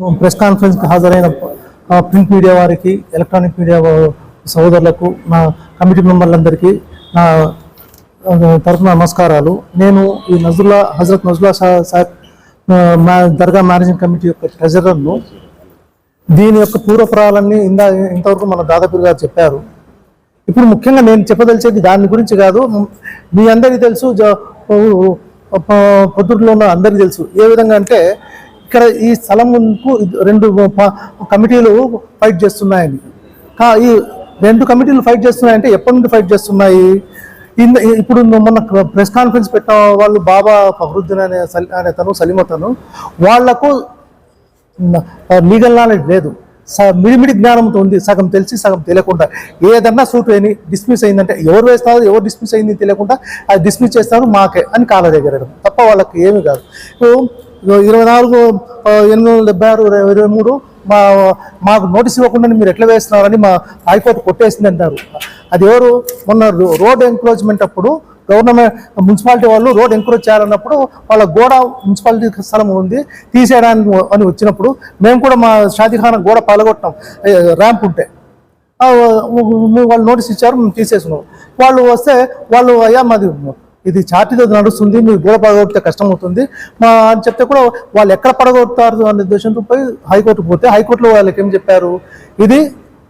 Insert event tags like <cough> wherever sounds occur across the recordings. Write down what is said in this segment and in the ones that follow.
Press కాన్ఫరెన్స్కి హాజరైన print media వారికి electronic media సోదరులకు నా కమిటీ మెంబర్లందరికీ నా తరఫున నమస్కారాలు. నేను ఈ నజుల్లా హజరత్ నజుల్లా సా- మా దర్గా మేనేజింగ్ కమిటీ యొక్క ట్రెజరర్ను దీని యొక్క పూర్వపురాలన్నీ ఇందా ఇంతవరకు మన దాదాపు గారు చెప్పారు. ఇప్పుడు ముఖ్యంగా నేను చెప్పదలిచేది దాని గురించి కాదు మీ అందరికీ తెలుసు పొద్దుట్లో ఉన్న అందరికీ తెలుసు. ఏ విధంగా అంటే ఇక్కడ ఈ స్థలంకు రెండు కమిటీలు ఫైట్ చేస్తున్నాయని. కా- ఈ రెండు కమిటీలు ఫైట్ చేస్తున్నాయంటే ఎప్పటి నుండి ఫైట్ చేస్తున్నాయి? ఇప్పుడు మొన్న ప్రెస్ కాన్ఫరెన్స్ పెట్టిన వాళ్ళు బాబా ఫహరుద్దీన్ అనే సలి- అనే తను సలీమతను వాళ్ళకు లీగల్ నాలెడ్జ్ లేదు. స- మిడిమిడి జ్ఞానంతో ఉంది. సగం తెలిసి సగం తెలియకుండా. ఏదన్నా సూట్ అయిన డిస్మిస్ అయిందంటే ఎవరు వేస్తారు ఎవరు డిస్మిస్ అయింది తెలియకుండా అది డిస్మిస్ చేస్తారు మాకే అని కాళ్ళ దగ్గర తప్ప వాళ్ళకి ఏమీ కాదు. ఇరవై నాలుగు ఎనిమిది వందల డెబ్బై ఆరు ఇరవై ఇరవై మూడు మా మాకు నోటీస్ ఇవ్వకుండా మీరు ఎట్లా వేస్తున్నారని మా హైకోర్టు కొట్టేసింది అంటారు. అది ఎవరు? మొన్న రోడ్ ఎంక్రోచ్మెంట్ అప్పుడు గవర్నమెంట్ మున్సిపాలిటీ వాళ్ళు రోడ్ ఎంక్రోచ్ చేయాలన్నప్పుడు వాళ్ళ గోడ మున్సిపాలిటీ స్థలం ఉంది తీసేయడానికి అని వచ్చినప్పుడు మేము కూడా మా షాదీఖానా గోడ పాల్గొట్టాం ర్యాంప్ ఉంటే. వాళ్ళు నోటీస్ ఇచ్చారు మేము తీసేసినాం. వాళ్ళు వస్తే వాళ్ళు అయ్యా మాది ఇది చార్టీతో నడుస్తుంది మీరు గోడ పడగొడితే కష్టం అవుతుంది మా అని చెప్తే కూడా వాళ్ళు ఎక్కడ పడగొడతారు అనే ఉద్దేశంతో పోయి హైకోర్టుకు పోతే హైకోర్టులో వాళ్ళకి ఏం చెప్పారు? ఇది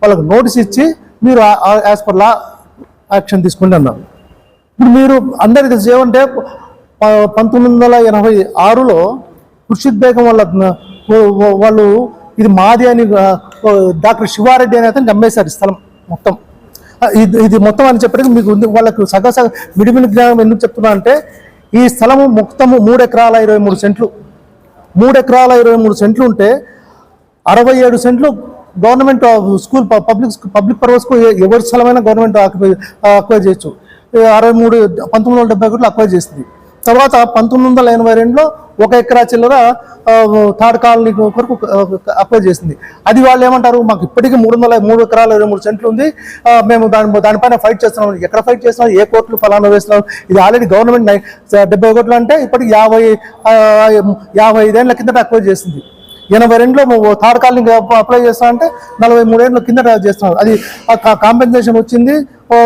వాళ్ళకి నోటీస్ ఇచ్చి మీరు యాజ్ పర్ లా యాక్షన్ తీసుకోండి అన్నారు. ఇప్పుడు మీరు అందరికి తెలిసి ఏమంటే పంతొమ్మిది వందల ఎనభై ఆరులో ఖుర్షిద్ బేగం వాళ్ళ వాళ్ళు ఇది మాది అని డాక్టర్ శివారెడ్డి అనే అతను అమ్మేశారు స్థలం మొత్తం. ఇది ఇది మొత్తం అని చెప్పడానికి మీకు వాళ్ళకు సగ సగ మిడిమిడి జ్ఞానం ఎందుకు చెప్తున్నా అంటే ఈ స్థలము మొత్తము మూడు ఎకరాల ఇరవై మూడు సెంట్లు. మూడు ఎకరాల ఇరవై మూడు సెంట్లు ఉంటే అరవై ఏడు సెంట్లు గవర్నమెంట్ స్కూల్ పబ్లిక్ పబ్లిక్ పర్పస్కు ఎవరి స్థలమైనా గవర్నమెంట్ ఆక్యుపై అక్వైర్ చేయొచ్చు. అరవై మూడు పంతొమ్మిది వందల డెబ్బై ఒకటిలో అక్వైర్ చేసింది. తర్వాత పంతొమ్మిది వందల ఎనభై రెండులో ఒక ఎకరా చిల్లర థర్డ్ కాలనీ కొరకు అప్లై చేసింది. అది వాళ్ళు ఏమంటారు? మాకు ఇప్పటికీ మూడు వందల మూడు ఎకరాల ఇరవై మూడు సెంట్లు ఉంది. మేము దాని దానిపైన ఫైట్ చేస్తున్నాం. ఎక్కడ ఫైట్ చేస్తున్నాం? ఏ కోర్టులు ఫలానా వేస్తున్నాం? ఇది ఆల్రెడీ గవర్నమెంట్ డెబ్బై కోట్లు అంటే ఇప్పటికి యాభై యాభై ఐదేళ్ళ కిందట అక్వైర్ చేసింది. ఎనభై రెండులో థర్డ్ అప్లై చేస్తా అంటే నలభై మూడేళ్ళ కింద చేస్తున్నారు. అది కాంపెన్సేషన్ వచ్చింది. ఓ,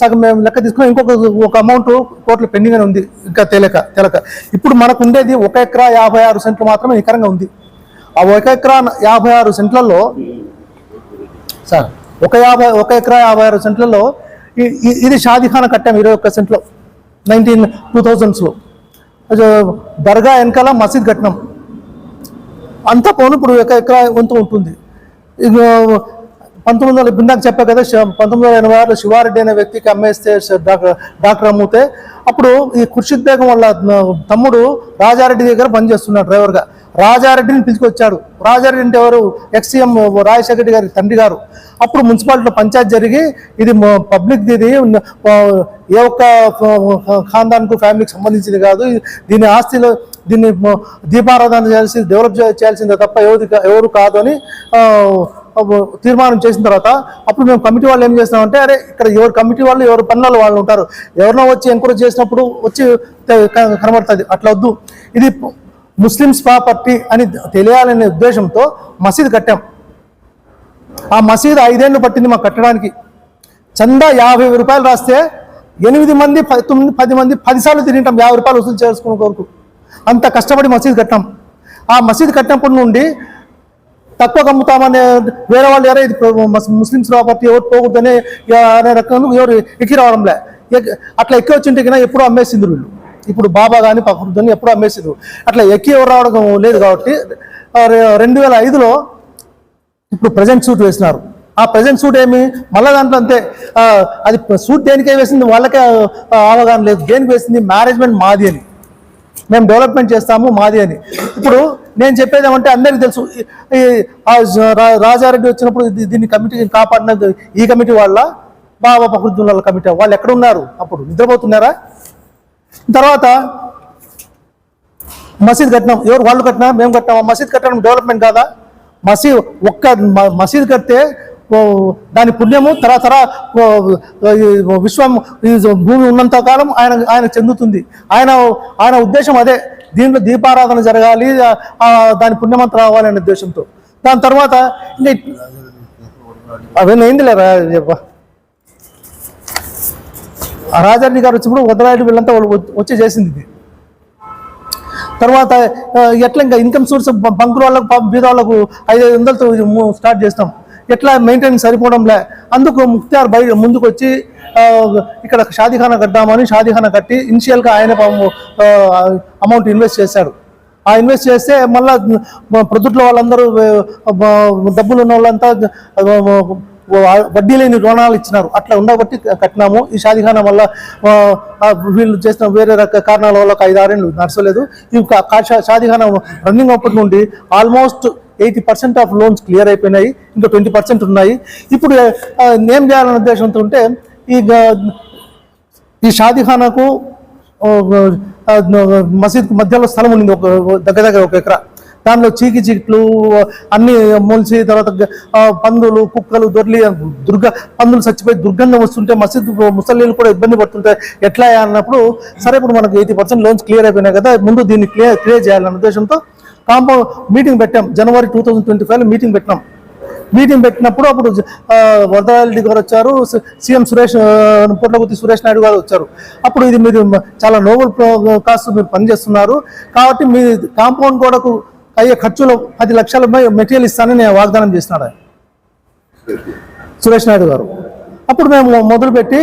సగం మేము లెక్క తీసుకుని ఇంకొక ఒక అమౌంట్ కోట్లు పెండింగ్ అని ఉంది. ఇంకా తెలియక తెలక. ఇప్పుడు మనకు ఉండేది ఒక ఎకరా యాభై ఆరు సెంట్లు మాత్రమే నికరంగా ఉంది. ఆ ఒక ఎకరా యాభై ఆరు సెంట్లలో సార్ ఒక యాభై ఒక ఎకరా యాభై ఆరు సెంట్లలో ఇది షాదీఖానా కట్టాం ఇరవై ఒక్క సెంట్లో. నైన్టీన్ టూ థౌజండ్స్లో దర్గా వెనకాల మసీద్ కట్టినాం. అంతా పౌను ఇప్పుడు ఒక ఎకరా వంతు ఉంటుంది. ఇక పంతొమ్మిది వందల ఇందాక చెప్పా కదా పంతొమ్మిది వందల ఎనభై ఆరులో శివారెడ్డి అనే వ్యక్తికి అమ్మేస్తే డాక్టర్ డాక్టర్ అమ్మితే అప్పుడు ఈ ఖుర్షిద్ బేగం వాళ్ళ తమ్ముడు రాజారెడ్డి దగ్గర పనిచేస్తున్నాడు డ్రైవర్గా. రాజారెడ్డిని పిలుచుకొచ్చాడు. రాజారెడ్డి అంటే ఎవరు? ఎక్స్సీఎం రాజశేఖర రెడ్డి గారి తండ్రి గారు. అప్పుడు మున్సిపాలిటీలో పంచాయత్ జరిగి ఇది పబ్లిక్ ఇది ఏ ఒక్క ఖాందాన్కు ఫ్యామిలీకి సంబంధించింది కాదు. దీని ఆస్తిలో దీన్ని దీపారాధన చేయాల్సి డెవలప్ చేయాల్సిందే తప్ప ఎవరు ఎవరు కాదు అని తీర్మానం చేసిన తర్వాత అప్పుడు మేము కమిటీ వాళ్ళు ఏం చేస్తామంటే అరే ఇక్కడ ఎవరు కమిటీ వాళ్ళు ఎవరు పనుల వాళ్ళు ఉంటారు. ఎవరినో వచ్చి ఎంకరేజ్ చేసినప్పుడు వచ్చి కనబడుతుంది. అట్లా వద్దు. ఇది ముస్లిమ్స్ ప్రాపర్టీ అని తెలియాలనే ఉద్దేశంతో మసీద్ కట్టాం. ఆ మసీద్ ఐదేళ్ళు పట్టింది మాకు కట్టడానికి. చందా యాభై రూపాయలు రాస్తే ఎనిమిది మంది తొమ్మిది పది మంది పదిసార్లు తినటం యాభై రూపాయలు వసూలు చేసుకునే కొరకు అంత కష్టపడి మసీద్ కట్టాం ఆ మసీద్ కట్టినప్పటి నుండి తక్కువ కమ్ముతామనే వేరే వాళ్ళు ఎవరో ఇది ముస్లిమ్స్ ప్రాపర్టీ ఎవరు పోకూడదనే అనే రకం ఎవరు ఎక్కి రావడంలే. ఎక్- అట్లా ఎక్కి వచ్చింటే కన్నా ఎప్పుడు అమ్మేసింది వీళ్ళు. ఇప్పుడు బాబా కానీ పక్కని ఎప్పుడు అమ్మేసిండ్రు. అట్లా ఎక్కి ఎవరు రావడం లేదు కాబట్టి రెండు వేల ఐదులో ఇప్పుడు ప్రజెంట్ సూట్ వేసినారు. ఆ ప్రజెంట్ సూట్ ఏమి? మళ్ళా దాంట్లో అంతే. అది సూట్ దేనికే వేసింది? వాళ్ళకే అవగాహన లేదు. దేనికి వేసింది? మేనేజ్మెంట్ మాది అని. మేము డెవలప్మెంట్ చేస్తాము మాది అని. ఇప్పుడు నేను చెప్పేది ఏమంటే అందరికీ తెలుసు. ఈ- రాజారెడ్డి వచ్చినప్పుడు దీన్ని కమిటీ కాపాడిన ఈ కమిటీ వాళ్ళ బాబా ప్రకృతి కమిటీ వాళ్ళు ఎక్కడ ఉన్నారు? అప్పుడు నిద్రపోతున్నారా? తర్వాత మసీద్ కట్టినాం. ఎవరు వాళ్ళు కట్టినా? మేము కట్టినామా? మసీద్ కట్టడం డెవలప్మెంట్ కాదా? మసీద్ ఒక్క మసీద్ కడితే దాని పుణ్యము తరతర విశ్వం ఈ భూమి ఉన్నంత కాలం ఆయన ఆయన చెందుతుంది. ఆయన ఆయన ఉద్దేశం అదే. దీంట్లో దీపారాధన జరగాలి దాని పుణ్యమంత రావాలి అనే ఉద్దేశంతో. దాని తర్వాత ఇంకా అవన్నీ ఏంది లేరా చెప్ప రాజారెడ్డి గారు వచ్చినప్పుడు వదరాయుడు వీళ్ళంతా వచ్చి- చేసింది ఇది. తర్వాత ఎట్లా ఇంకా ఇన్కమ్ సోర్స్ బంకుల వాళ్ళకు బీద వాళ్ళకు ఐదు ఐదు వందలతో స్టార్ట్ చేస్తాం. ఎట్లా మెయింటైన్ సరిపోవడంలే. అందుకు ముక్తార్ బయట ముందుకు వచ్చి ఇక్కడ షాదీఖానా కట్టామని షాదీఖానా కట్టి ఇనిషియల్గా ఆయన అమౌంట్ ఇన్వెస్ట్ చేశాడు. ఆ ఇన్వెస్ట్ చేస్తే మళ్ళా ప్రొద్దుట్లో వాళ్ళందరూ డబ్బులు ఉన్న వాళ్ళంతా వడ్డీ లేని రుణాలు ఇచ్చినారు. అట్లా ఉండబట్టి కట్టినాము. ఈ షాదీఖానా వల్ల వీళ్ళు చేసిన వేరే రక కారణాల వల్ల ఒక ఐదు ఆరేళ్ళు నడచలేదు. ఈ కా- షాదీఖానా రన్నింగ్ అప్పటి నుండి almost eighty percent of loans clear అయిపోయినాయి ఇంకా ట్వంటీ పర్సెంట్ ఉన్నాయి. ఇప్పుడు ఏం చేయాలనే ఉద్దేశంతో ఉంటే ఈ ఈ షాదీఖానాకు మసీద్ మధ్యలో స్థలం ఉండింది ఒక దగ్గర దగ్గర ఒక ఎకరా. దానిలో చీకి చీట్లు అన్ని మొలిచి తర్వాత పందులు కుక్కలు దొర్లి దుర్గ పందులు చచ్చిపోయి దుర్గంధం వస్తుంటే మసీద్ ముసలీలు కూడా ఇబ్బంది పడుతుంటాయి ఎట్లా అన్నప్పుడు సరే ఇప్పుడు మనకు ఎయిటీ పర్సెంట్ లోన్స్ క్లియర్ అయిపోయినాయి కదా ముందు దీన్ని క్లియర్ క్లియర్ చేయాలన్న ఉద్దేశంతో కాంపౌండ్ మీటింగ్ పెట్టాం. జనవరి టూ థౌజండ్ ట్వంటీ ఫైవ్లో మీటింగ్ పెట్టినాం. మీటింగ్ పెట్టినప్పుడు అప్పుడు ఆ, గారు వచ్చారు సీఎం సురేష్ ఆ, పొట్లగుత్తి సురేష్ నాయుడు గారు వచ్చారు. అప్పుడు ఇది మీరు చాలా నోబెల్ కాస్ట్ మీరు పనిచేస్తున్నారు. కాబట్టి మీ కాంపౌండ్ గోడకు అయ్యే ఖర్చులు పది లక్షల మెటీరియల్ ఇస్తానని నేను వాగ్దానం చేసినాడు సురేష్ నాయుడు గారు. అప్పుడు మేము మొదలుపెట్టి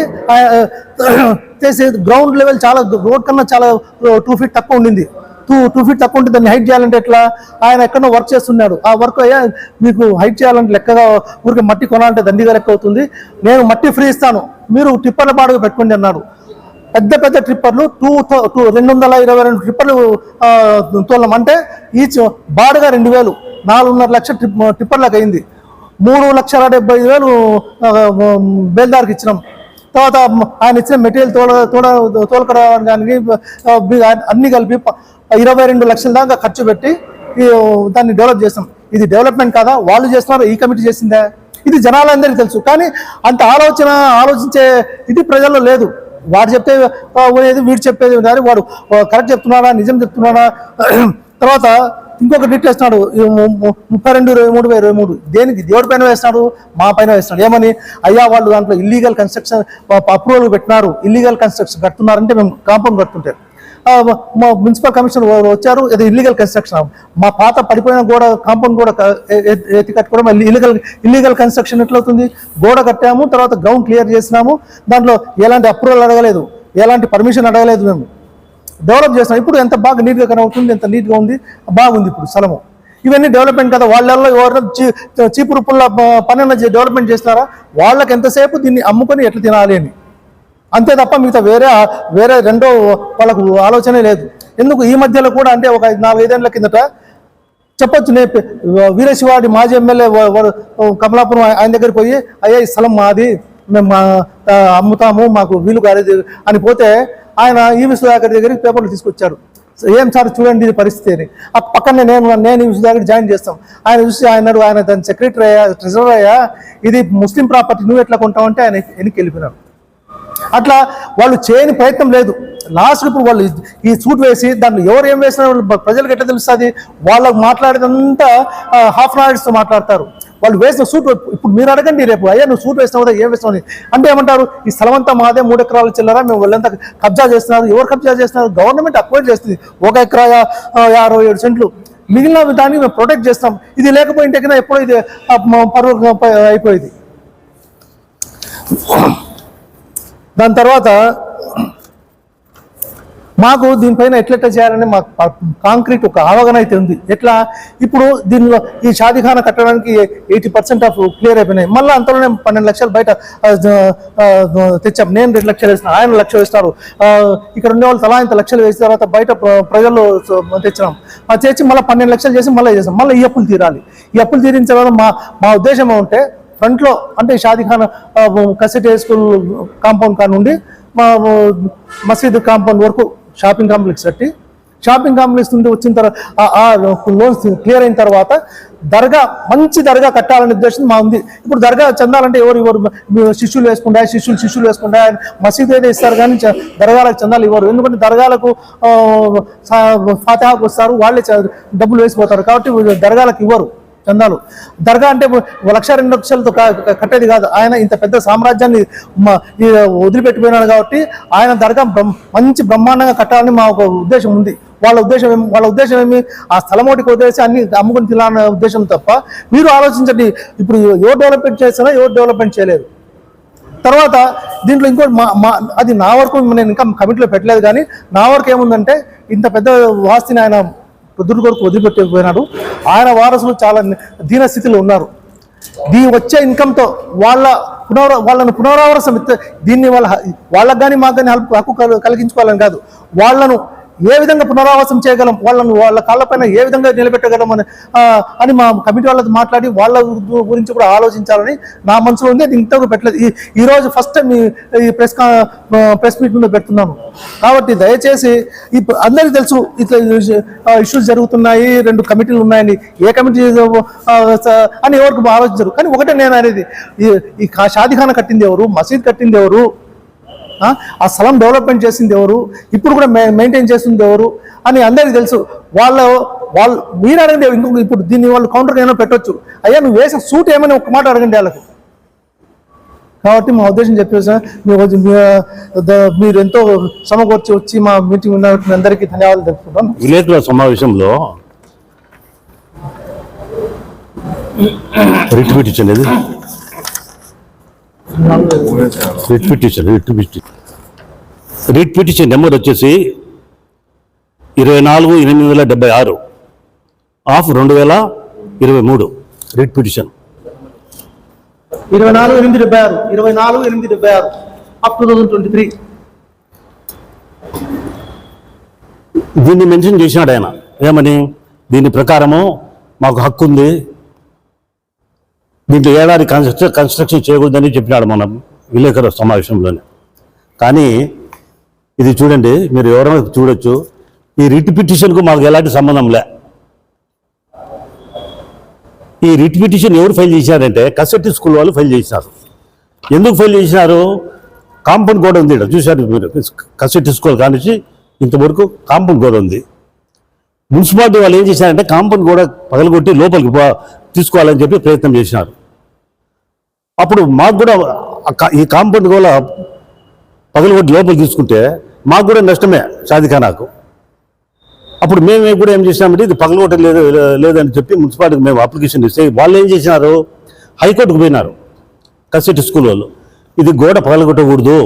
<clears throat> చేసే గ్రౌండ్ లెవెల్ చాలా రోడ్ కన్నా చాలా టూ ఫీట్ తక్కువ ఉండింది. టూ టూ ఫీట్ తక్కువ ఉంటే దాన్ని హైట్ చేయాలంటే ఎట్లా? ఆయన ఎక్కడో వర్క్ చేస్తున్నాడు. ఆ వర్క్ అయ్యా మీకు హైట్ చేయాలంటే లెక్కగా ఊరికి మట్టి కొనాలంటే దండిగా లెక్క అవుతుంది. నేను మట్టి ఫ్రీ ఇస్తాను. మీరు టిప్పర్ల బాడుగా పెట్టుకోండి అన్నాడు. పెద్ద పెద్ద ట్రిప్పర్లు టూ టూ రెండు వందల ఇరవై రెండు ట్రిప్పర్లు తోలం అంటే ఈచ్ బాడుగా రెండు వేలు. నాలుగున్నర లక్షల ట్రిప్ ట్రిప్పర్లకు అయింది. మూడు లక్షల డెబ్బై ఐదు వేలు బేల్దార్కి ఇచ్చినాం. తర్వాత ఆయన ఇచ్చిన మెటీరియల్ తోల తోడ తోలకడానికి అన్ని కలిపి ఇరవై రెండు లక్షల దాకా ఖర్చు పెట్టి దాన్ని డెవలప్ చేస్తాం ఇది డెవలప్మెంట్ కాదా? వాళ్ళు చేస్తున్నారు? ఈ కమిటీ చేసిందా? ఇది జనాలందరికీ తెలుసు. కానీ అంత ఆలోచన ఆలోచించే ఇది ప్రజల్లో లేదు. వాడు చెప్తే ఆ, పోయేది వీడు చెప్పేది కానీ వాడు కరెక్ట్ చెప్తున్నాడా? నిజం చెప్తున్నాడా? <clears throat> తర్వాత ఇంకొకటి డిట్ వేస్తున్నాడు. ముప్పై రెండు ఇరవై మూడు ఇరవై మూడు. దేనికి? దేవుడి పైన వేస్తున్నాడు? మా పైన వేస్తున్నాడు. ఏమని? అయ్యా వాళ్ళు దాంట్లో ఇల్లీగల్ కన్స్ట్రక్షన్ అప్రూవల్ పెట్టినారు. ఇల్లీగల్ కన్స్ట్రక్షన్ కడుతున్నారంటే మేము కాంపౌండ్ కడుతుంటే. మా మున్సిపల్ కమిషనర్ వచ్చారు ఇది ఇల్లీగల్ కన్స్ట్రక్షన్ మా పాత పడిపోయిన గోడ కాంపౌండ్ గోడ ఎత్తి కట్టుకోవడం ఇల్లీగల్ ఇల్లీగల్ కన్స్ట్రక్షన్ ఎట్లవుతుంది? గోడ కట్టాము తర్వాత గ్రౌండ్ క్లియర్ చేసినాము. దాంట్లో ఎలాంటి అప్రూవల్ అడగలేదు ఎలాంటి పర్మిషన్ అడగలేదు మేము. డెవలప్ చేస్తాం ఇప్పుడు ఎంత బాగా నీట్గా కనబడుతుంది ఎంత నీట్గా ఉంది బాగుంది ఇప్పుడు స్థలము. ఇవన్నీ డెవలప్మెంట్ కదా వాళ్ళల్లో ఎవరైనా చీ- చీపురు పుల్ల ప- పని డెవలప్మెంట్ చేస్తారా వాళ్ళకి ఎంతసేపు దీన్ని అమ్ముకొని ఎట్లా తినాలి అని. అంతే తప్ప మిగతా వేరే వేరే రెండో వాళ్ళకు ఆలోచనే లేదు. ఎందుకు? ఈ మధ్యలో కూడా అంటే ఒక ఐదు- నాలుగు ఐదేళ్ళ కిందట చెప్పొచ్చు నే వీరశివాడి మాజీ ఎమ్మెల్యే కమలాపురం ఆయన దగ్గరికి పోయి అయ్యా ఈ స్థలం మాది మేము మా అమ్ముతాము మాకు వీలు కాలేదు అని పోతే ఆయన ఈ విశ్వదాగర్ దగ్గరికి పేపర్లు తీసుకొచ్చారు. ఏం సార్ చూడండి ఇది పరిస్థితి అని. ఆ పక్కనే నేను నేను ఈ విశ్వదాగర్ జాయిన్ చేస్తాం. ఆయన చూసి ఆయన ఆయన దాని సెక్రటరీ అయ్యా ట్రెజరర్ అయ్యా ఇది ముస్లిం ప్రాపర్టీ నువ్వు ఎట్లా కొంటావంటే ఆయన వెనక్కి వెళ్ళిపోయినారు అట్లా వాళ్ళు చేయని ప్రయత్నం లేదు. లాస్ట్ ఇప్పుడు వాళ్ళు ఈ సూట్ వేసి దాంట్లో ఎవరు ఏం వేసినా వాళ్ళు ప్రజలకు ఎట్లా తెలుస్తుంది? వాళ్ళకు మాట్లాడేదంతా హాఫ్తో మాట్లాడతారు. వాళ్ళు వేసిన సూట్ ఇప్పుడు మీరు అడగండి రేపు అయ్యా నువ్వు సూట్ వేసినావు కదా ఏం వేసినావు? అని. అంటే ఏమంటారు? ఈ స్థలం అంతా మాదే మూడు ఎకరాలు చిల్లరా మేము వాళ్ళంతా కబ్జా చేస్తున్నారు. ఎవరు కబ్జా చేస్తున్నారు? గవర్నమెంట్ అక్వైర్ చేస్తుంది. ఒక ఎకరా అరవై ఏడు సెంట్లు. మిగిలిన దాన్ని మేము ప్రొటెక్ట్ చేస్తాం. ఇది లేకపోయింటే కన్నా ఎప్పుడో ఇది ఆ, అయిపోయేది పరువు అయిపోయింది. దాని తర్వాత మాకు దీనిపైన ఎట్లెట్లా చేయాలని మాకు కాంక్రీట్ ఒక అవగాహన అయితే ఉంది. ఎట్లా? ఇప్పుడు దీనిలో ఈ షాదీఖానా కట్టడానికి ఎయిటీ పర్సెంట్ ఆఫ్ క్లియర్ అయిపోయినాయి. మళ్ళీ అంతలోనే పన్నెండు లక్షలు బయట తెచ్చాం. నేను రెండు లక్షలు వేసిన ఆయన లక్ష వేస్తారు. ఇక్కడ ఉండే వాళ్ళు తలా ఇంత లక్షలు వేసిన తర్వాత బయట ప్ర- ప్రజల్లో తెచ్చినాం. అది తెచ్చి మళ్ళీ పన్నెండు లక్షలు చేసి మళ్ళీ చేసాం మళ్ళీ ఈ అప్పులు తీరాలి. ఈ అప్పులు తీరించిన తర్వాత మా మా ఉద్దేశం ఉంటే ఫ్రంట్లో అంటే షాదీఖానా కసిటీ స్కూల్ కాంపౌండ్ కాడ నుండి మా మసీద్ కాంపౌండ్ వరకు షాపింగ్ కాంప్లెక్స్ కట్టి షాపింగ్ కాంప్లెక్స్ నుండి వచ్చిన తర్వాత లోన్స్ క్లియర్ అయిన తర్వాత దర్గా మంచి దర్గా కట్టాలనే ఉద్దేశం మా ఉంది. ఇప్పుడు దర్గా చెందాలంటే ఎవరు ఎవరు శిష్యులు వేసుకుంటా శిష్యులు శిష్యులు వేసుకుంటా మసీద్ అయితే ఇస్తారు కానీ దర్గాలకు చెందాలి ఇవ్వరు. ఎందుకంటే దర్గాలకు ఆ, ఫాతిహాకు వస్తారు వాళ్ళే డబ్బులు వేసిపోతారు కాబట్టి దర్గాలకు ఇవ్వరు. చందాలు దర్గా అంటే ఒక లక్ష రెండు లక్షలతో కట్టేది కాదు. ఆయన ఇంత పెద్ద సామ్రాజ్యాన్ని ఈ వదిలిపెట్టిపోయినాడు కాబట్టి ఆయన దర్గా మంచి బ్రహ్మాండంగా కట్టాలని మా ఒక ఉద్దేశం ఉంది. వాళ్ళ ఉద్దేశం ఏమి వాళ్ళ ఉద్దేశం ఏమి? ఆ స్థలం ఒకటి వదిలేసి అన్ని అమ్ముకుని తినాలనే ఉద్దేశం తప్ప మీరు ఆలోచించండి. ఇప్పుడు ఎవరు డెవలప్మెంట్ చేసినా ఎవరు డెవలప్మెంట్ చేయలేదు తర్వాత దీంట్లో ఇంకోటి మా మా అది నా వరకు నేను ఇంకా కమిటీలో పెట్టలేదు కానీ నా వరకు ఏముందంటే ఇంత పెద్ద వాస్తిని ఆయన రుద్రుడు కొరకు వదిలిపెట్టకపోయినాడు. ఆయన వారసులు చాలా దీన స్థితిలో ఉన్నారు. దీ వచ్చే ఇన్కమ్తో వాళ్ళ పునర వాళ్ళను పునరావాసం దీన్ని వాళ్ళ వాళ్ళకు కానీ మాకు కానీ హక్కు కలిగించుకోవాలని కాదు. వాళ్ళను ఏ విధంగా పునరావాసం చేయగలం? వాళ్ళను వాళ్ళ కాళ్ళపైన ఏ విధంగా నిలబెట్టగలం అని అని మా కమిటీ వాళ్ళతో మాట్లాడి వాళ్ళ గురించి కూడా ఆలోచించాలని నా మనసులో ఉంది. అది ఇంతకు పెట్టలేదు. ఈ ఈరోజు ఫస్ట్ టైం ఈ ప్రెస్ కా- ప్రెస్ మీట్ పెడుతున్నాను. కాబట్టి దయచేసి ఇప్పుడు అందరికీ తెలుసు ఇట్లా ఇష్యూస్ జరుగుతున్నాయి రెండు కమిటీలు ఉన్నాయని. ఏ కమిటీ అని ఎవరికి ఆలోచించరు. కానీ ఒకటే నేను అనేది ఈ- షాదిఖాన కా- షాదీఖానా కట్టింది ఎవరు? మసీద్ కట్టింది ఎవరు? ఆ? స్థలం డెవలప్మెంట్ చేసింది ఎవరు? ఇప్పుడు కూడా మె- మెయింటైన్ చేస్తుంది ఎవరు? అని అందరికీ తెలుసు. వాళ్ళ వాళ్ళు మీరు అడగండి ఇంకొక ఇప్పుడు దీన్ని వాళ్ళు కౌంటర్ ఏమైనా పెట్టొచ్చు. అయ్యా నువ్వు వేసిన సూట్ ఏమైనా ఒక మాట అడగండి వాళ్ళకు. కాబట్టి మా ఉద్దేశం చెప్పేసి మీరు రోజు మీ- ద- మీరు ఎంతో సమకూర్చి వచ్చి మా మీటింగ్ ఉన్న అందరికీ ధన్యవాదాలు తెలుపుకుంటాను విలేకరుల సమావేశంలో writ petition writ petition writ petition writ petition number వచ్చేసి ఇరవై నాలుగు ఎనిమిది వేల డెబ్బై ఆరు. ఆఫ్ రెండు వేల ఇరవై మూడు. రిట్ పిటిషన్ ఇరవై నాలుగు ఎనిమిది డెబ్బై ఆరు. ఇరవై నాలుగు ఎనిమిది డెబ్బై ఆరు. Up two thousand twenty three దీన్ని మెన్షన్ చేసినాడు ఆయన. ఏమని? దీని ప్రకారము మాకు హక్కు ఉంది దీంట్లో ఏడాది కన్స్ట్రక్షన్ కన్స్ట్రక్షన్ చేయకూడదని చెప్పినాడు మనం విలేకరుల సమావేశంలోనే. కానీ ఇది చూడండి మీరు ఎవరైనా చూడొచ్చు ఈ రిట్ పిటిషన్కు మాకు ఎలాంటి సంబంధం లే. ఈ రిట్ పిటిషన్ ఎవరు ఫైల్ చేశారంటే కసెట్టి స్కూల్ వాళ్ళు ఫైల్ చేసినారు. ఎందుకు ఫైల్ చేసినారు? కాంపౌండ్ గోడ ఉంది ఇక్కడ చూశారు మీరు? కసెట్టి స్కూల్ కానిచ్చి ఇంతవరకు కాంపౌండ్ గోడ ఉంది. మున్సిపాలిటీ వాళ్ళు ఏం చేశారంటే కాంపౌండ్ గోడ పగలగొట్టి లోపలికి తీసుకోవాలని చెప్పి ప్రయత్నం చేసినారు. అప్పుడు మాకు కూడా ఈ కాంపౌండ్ గోడ పగలగొట్టి లోపలి తీసుకుంటే మాకు కూడా నష్టమే షాదిఖానాకు అప్పుడు మేము కూడా ఏం చేసినామంటే ఇది పగలగొట్టం లేదు లేదని చెప్పి మున్సిపాలిటీకి మేము అప్లికేషన్ ఇస్తే వాళ్ళు ఏం చేసినారు? హైకోర్టుకు పోయినారు కసెట్ స్కూల్ వాళ్ళు ఇది గోడ పగలగొట్టకూడదు.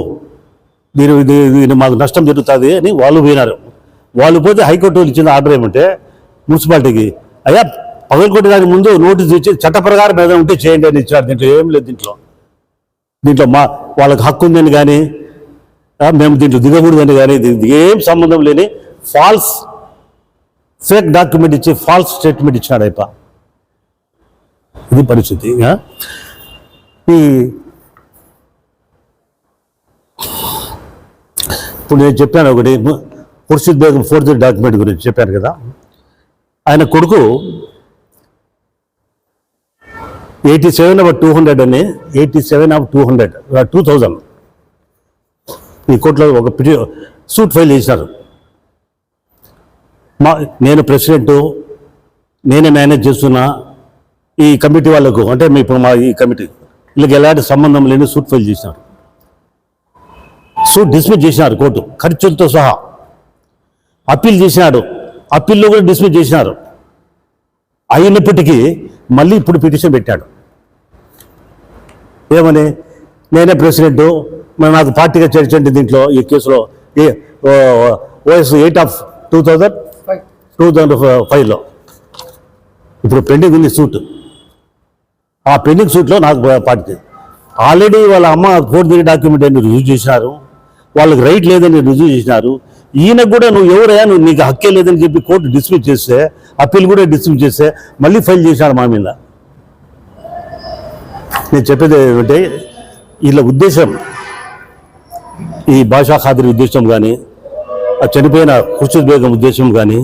దీని ఇది దీని మాకు నష్టం జరుగుతుంది అని వాళ్ళు పోయినారు. వాళ్ళు పోతే హైకోర్టు వాళ్ళు ఇచ్చిన ఆర్డర్ ఏమంటే మున్సిపాలిటీకి అయ్యా పగలగొట్టడానికి ముందు నోటీస్ ఇచ్చి చట్ట ప్రకారం ఏదైనా ఉంటే చేయండి అని ఇచ్చారు దీంట్లో ఏం లేదు దీంట్లో. దీంట్లో మా వాళ్ళకి హక్కు ఉందని కానీ మేము దీంట్లో దిగకూడదని కానీ దీనికి ఏం సంబంధం లేని ఫాల్స్ ఫేక్ డాక్యుమెంట్ ఇచ్చి ఫాల్స్ స్టేట్మెంట్ ఇచ్చినాడు అయిప ఇది పరిస్థితి ఈ ఇప్పుడు నేను చెప్పాను ఒకటి ఖుర్షిద్ బేగం ఫోర్జరీ డాక్యుమెంట్ గురించి చెప్పాను కదా. ఆయన కొడుకు eighty seven of two hundred అని eighty seven of two hundred two thousand ఈ కోర్టులో ఒక పిటి సూట్ ఫైల్ చేశారు మా నేను ప్రెసిడెంట్ నేనే మేనేజ్ చేస్తున్నా ఈ కమిటీ వాళ్ళకు అంటే మీ ఇప్పుడు మా ఈ కమిటీ వీళ్ళకి ఎలాంటి సంబంధం లేని సూట్ ఫైల్ చేసినారు. సూట్ డిస్మిస్ చేసినారు కోర్టు ఖర్చులతో సహా. అప్పీల్ చేసినాడు అప్పీల్లో కూడా డిస్మిస్ చేసినారు. అయినప్పటికీ మళ్ళీ ఇప్పుడు పిటిషన్ పెట్టాడు. ఏమని? నేనే ప్రెసిడెంట్ మరి నాకు పార్టీగా చేర్చండి దీంట్లో ఈ కేసులో. ఏ OS eight of two thousand? Two thousand ఫైవ్లో. ఇప్పుడు పెండింగ్ ఉంది సూట్. ఆ పెండింగ్ సూట్లో నాకు పాటింది ఆల్రెడీ వాళ్ళ అమ్మ ఫోర్జరీ డాక్యుమెంట్ అని రుజువు చేసినారు. వాళ్ళకి రైట్ లేదని రుజువు చేసినారు. ఈయనకు కూడా నువ్వు ఎవరయ్యా? నువ్వు నీకు హక్కే లేదని చెప్పి కోర్టు డిస్మిస్ చేస్తే అప్పీల్ కూడా డిస్మిస్ చేస్తే మళ్ళీ ఫైల్ చేశారు మా మీద. నేను చెప్పేది ఏమంటే వీళ్ళ ఉద్దేశం ఈ భాషా ఖాదరి ఉద్దేశం కానీ ఆ చనిపోయిన ఖుర్షిద్ బేగం ఉద్దేశం కానీ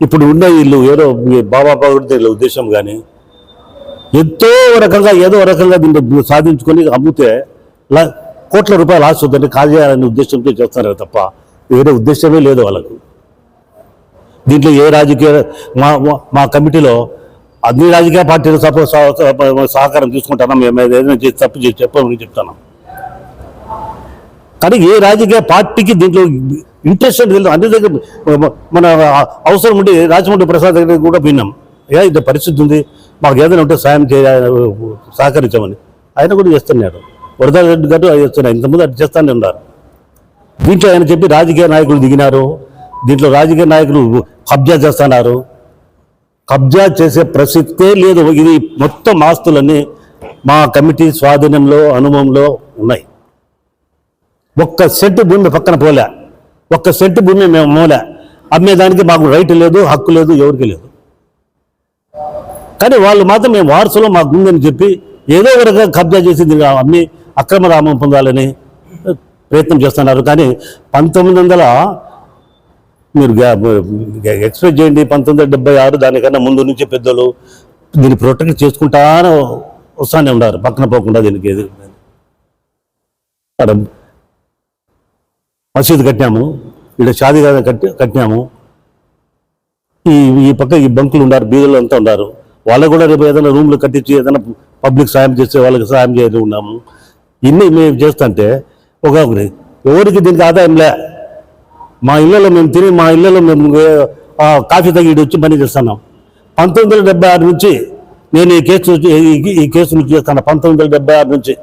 ఇప్పుడు ఉన్న వీళ్ళు ఏదో బాబా పగడితే వీళ్ళ ఉద్దేశం కానీ ఎంతో రకంగా ఏదో రకంగా దీన్ని సాధించుకొని అమ్మితే కోట్ల రూపాయలు ఆశ వద్దని కాల్ ఉద్దేశంతో చేస్తున్నారు తప్ప వేరే ఉద్దేశమే లేదు వాళ్ళకు. దీంట్లో ఏ రాజకీయ మా- మా కమిటీలో అన్ని రాజకీయ పార్టీలు సపో సహకారం తీసుకుంటాను? మేము ఏదైనా చేసి తప్పు చేసి చెప్పమని చెప్తున్నాం కానీ ఏ రాజకీయ పార్టీకి దీంట్లో ఇంట్రెస్ట్ అంటే అన్ని దగ్గర మన అవసరం ఉండి రాజమండ్రి ప్రసాద్ దగ్గర కూడా విన్నాం. ఏ ఇంత పరిస్థితి ఉంది. మాకు ఏదైనా ఉంటే సాయం చేయ సహకరించమని. ఆయన కూడా చేస్తున్నాడు. వరద రెడ్డి గారు చేస్తున్నారు. ఇంతకుముందు అది చేస్తానే ఉన్నారు. దీంట్లో ఆయన చెప్పి రాజకీయ నాయకులు దిగినారు. దీంట్లో రాజకీయ నాయకులు కబ్జా చేస్తున్నారు. కబ్జా చేసే ప్రసక్తే లేదు. ఇది మొత్తం ఆస్తులన్నీ మా కమిటీ స్వాధీనంలో అనుభవంలో ఉన్నాయి. ఒక్క సెంటు భూమి పక్కన పోలే. ఒక్క సెంటు భూమి మేము మోలే. అమ్మేదానికి మాకు రైట్ లేదు హక్కు లేదు ఎవరికి లేదు. కానీ వాళ్ళు మాత్రం మేము వారసులో మాకు ఉందని చెప్పి ఏదో ఒక కబ్జా చేసింది అమ్మి అక్రమ రామం పొందాలని ప్రయత్నం చేస్తున్నారు. కానీ పంతొమ్మిది వందల మీరు ఎక్స్ప్రెస్ చేయండి పంతొమ్మిది వందల డెబ్బై ఆరు దానికన్నా ముందు నుంచి పెద్దలు దీన్ని ప్రొటెక్ట్ చేసుకుంటానే వస్తానే ఉన్నారు పక్కన పోకుండా దీనికి ఏది. అక్కడ మసీదు కట్టాము ఇక్కడ షాదీ కట్టి కట్టినాము ఈ ఈ పక్క ఈ బంకులు ఉన్నారు బీదలు అంతా ఉన్నారు. వాళ్ళకు కూడా రేపు ఏదైనా రూమ్లు కట్టించి ఏదైనా పబ్లిక్ సాయం చేస్తే వాళ్ళకి సాయం చేయాలి ఉన్నాము. ఇన్ని మేము చేస్తుంటే ఒక ఎవరికి దీనికి ఆదాయం లే. మా ఇళ్ళలో మేము తిని మా ఇళ్ళలో మేము కాఫీ తగ్గి వచ్చి పని చేస్తున్నాం. పంతొమ్మిది వందల డెబ్బై ఆరు నుంచి నేను ఈ కేసు ఈ- కేసు నుంచి చేస్తాను. పంతొమ్మిది వందల డెబ్బై ఆరు నుంచి.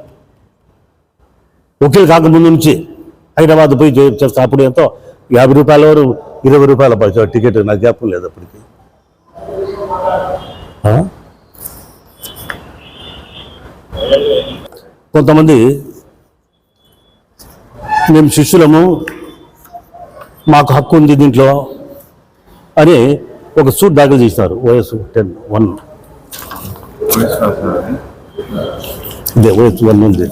వకీల్ కాకముందు నుంచి హైదరాబాద్ పోయి చేస్తాను. అప్పుడు ఎంతో యాభై రూపాయల వరకు ఇరవై రూపాయల పైసా టికెట్ నాకు జ్ఞాపకం లేదు అప్పటికి. కొంతమంది మేము శిష్యులము మాకు హక్కు ఉంది దీంట్లో. అని ఒక సూట్ దాఖలు చేసినారు ఓఎస్ టెన్ వన్ ఇదే ఓఎస్ వన్ ఉంది.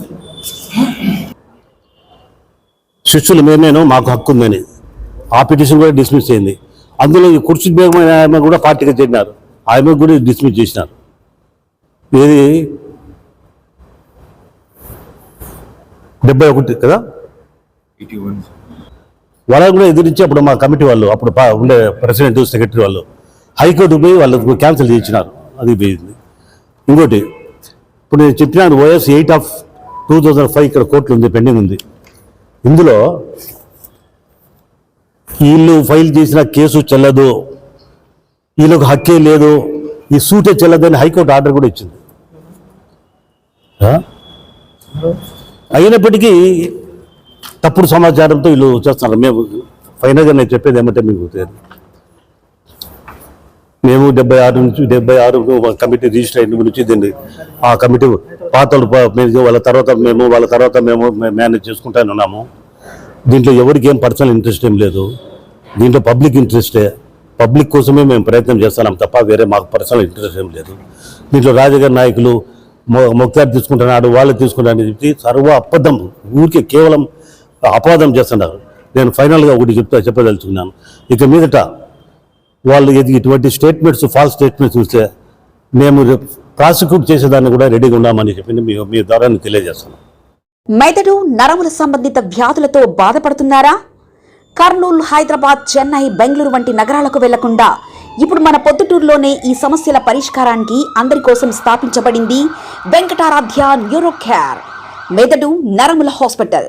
శిష్యులు మేమేను మాకు హక్కు ఉందని. ఆ పిటిషన్ కూడా డిస్మిస్ అయింది. అందులో ఈ కుర్చీ బేగం ఆమె కూడా పార్టీగా చేరినారు. ఆమె కూడా డిస్మిస్ చేసినారు. ఇది డెబ్బై ఒకటి కదా? వాళ్ళని కూడా ఎదిరించి అప్పుడు మా కమిటీ వాళ్ళు అప్పుడు ఉండే ప్రెసిడెంట్ సెక్రటరీ వాళ్ళు హైకోర్టు పోయి వాళ్ళు క్యాన్సిల్ చేయించినారు. అది పోయింది. ఇంకోటి ఇప్పుడు నేను చెప్పినాను OS eight of two thousand five ఇక్కడ కోర్టులు ఉంది పెండింగ్ ఉంది. ఇందులో వీళ్ళు ఫైల్ చేసిన కేసు చెల్లదు వీళ్ళకు హక్కే లేదు ఈ సూటే చెల్లదని హైకోర్టు ఆర్డర్ కూడా ఇచ్చింది. అయినప్పటికీ తప్పుడు సమాచారంతో వీళ్ళు చేస్తున్నారు మేము ఫైనల్గా నేను చెప్పేది ఏమంటే మీకు తెలియదు. మేము డెబ్బై ఆరు నుంచి డెబ్బై ఆరు కమిటీ రిజిస్టర్ అయిన నుంచి దీన్ని ఆ కమిటీ పాతలు వాళ్ళ తర్వాత మేము వాళ్ళ తర్వాత మేము మేనేజ్ చేసుకుంటానే ఉన్నాము. దీంట్లో ఎవరికి ఏం పర్సనల్ ఇంట్రెస్ట్ ఏం లేదు. దీంట్లో పబ్లిక్ ఇంట్రెస్టే పబ్లిక్ కోసమే మేము ప్రయత్నం చేస్తున్నాం తప్ప వేరే మాకు పర్సనల్ ఇంట్రెస్ట్ ఏం లేదు. దీంట్లో రాజకీయ నాయకులు మొ- మొక్తారు తీసుకుంటున్నాడు వాళ్ళు తీసుకుంటారని చెప్పి సర్వ అబద్ధం. ఊరికే కేవలం అపవాదం చేస్తున్నారు. నేను ఫైనల్గా ఒకటి చెప్తా చెప్పదలుచుకున్నాను. ఇక మీదట వాళ్ళు ఇటువంటి స్టేట్మెంట్స్ ఫాల్స్ స్టేట్మెంట్స్ చూస్తే మేము ప్రాసిక్యూట్ చేసేదాన్ని కూడా రెడీగా ఉన్నామని చెప్పి మీ మీ ద్వారా తెలియజేస్తున్నాం. మెదడు నరముల సంబంధిత వ్యాధులతో బాధపడుతున్నారా? కర్నూలు హైదరాబాద్ చెన్నై బెంగళూరు వంటి నగరాలకు వెళ్ళకుండా ఇప్పుడు మన పొద్దుటూరులోనే ఈ సమస్యల పరిష్కారానికి అందరి కోసం స్థాపించబడింది వెంకటారాధ్య న్యూరో మెదడు నరముల hospital.